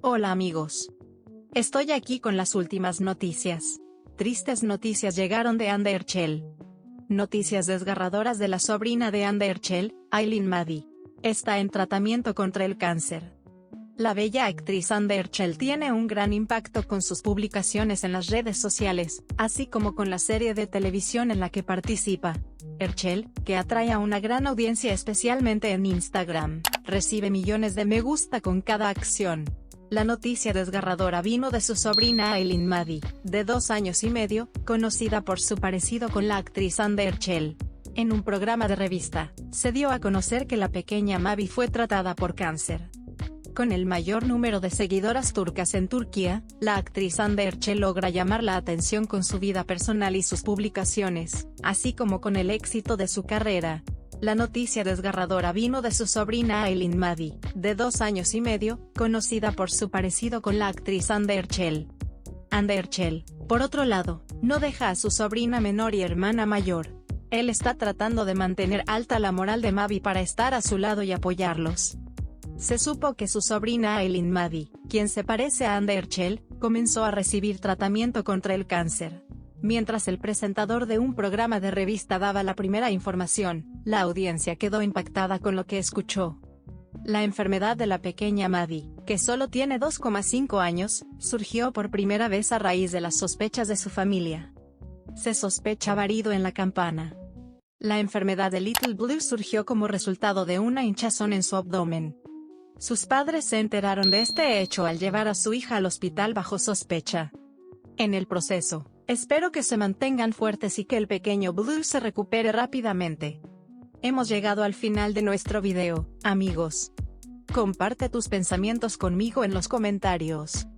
Hola amigos. Estoy aquí con las últimas noticias. Tristes noticias llegaron de Anne Erchel. Noticias desgarradoras de la sobrina de Anne Erchel, Aileen Maddy. Está en tratamiento contra el cáncer. La bella actriz Anne Erchel tiene un gran impacto con sus publicaciones en las redes sociales, así como con la serie de televisión en la que participa. Erchel, que atrae a una gran audiencia especialmente en Instagram, recibe millones de me gusta con cada acción. La noticia desgarradora vino de su sobrina Aileen Maddy, de dos años y medio, conocida por su parecido con la actriz Anne Erchel. En un programa de revista, se dio a conocer que la pequeña Mavi fue tratada por cáncer. Con el mayor número de seguidoras turcas en Turquía, la actriz Hande Erçel logra llamar la atención con su vida personal y sus publicaciones, así como con el éxito de su carrera. La noticia desgarradora vino de su sobrina Aileen Maddy, de dos años y medio, conocida por su parecido con la actriz Hande Erçel. Hande Erçel, por otro lado, no deja a su sobrina menor y hermana mayor. Él está tratando de mantener alta la moral de Mavi para estar a su lado y apoyarlos. Se supo que su sobrina Aileen Maddy, quien se parece a Anne Erchel, comenzó a recibir tratamiento contra el cáncer. Mientras el presentador de un programa de revista daba la primera información, la audiencia quedó impactada con lo que escuchó. La enfermedad de la pequeña Maddie, que solo tiene 2,5 años, surgió por primera vez a raíz de las sospechas de su familia. Se sospecha varido en la campana. La enfermedad de Little Blue surgió como resultado de una hinchazón en su abdomen, sus padres se enteraron de este hecho al llevar a su hija al hospital bajo sospecha. En el proceso, espero que se mantengan fuertes y que el pequeño Blue se recupere rápidamente. Hemos llegado al final de nuestro video, amigos. Comparte tus pensamientos conmigo en los comentarios.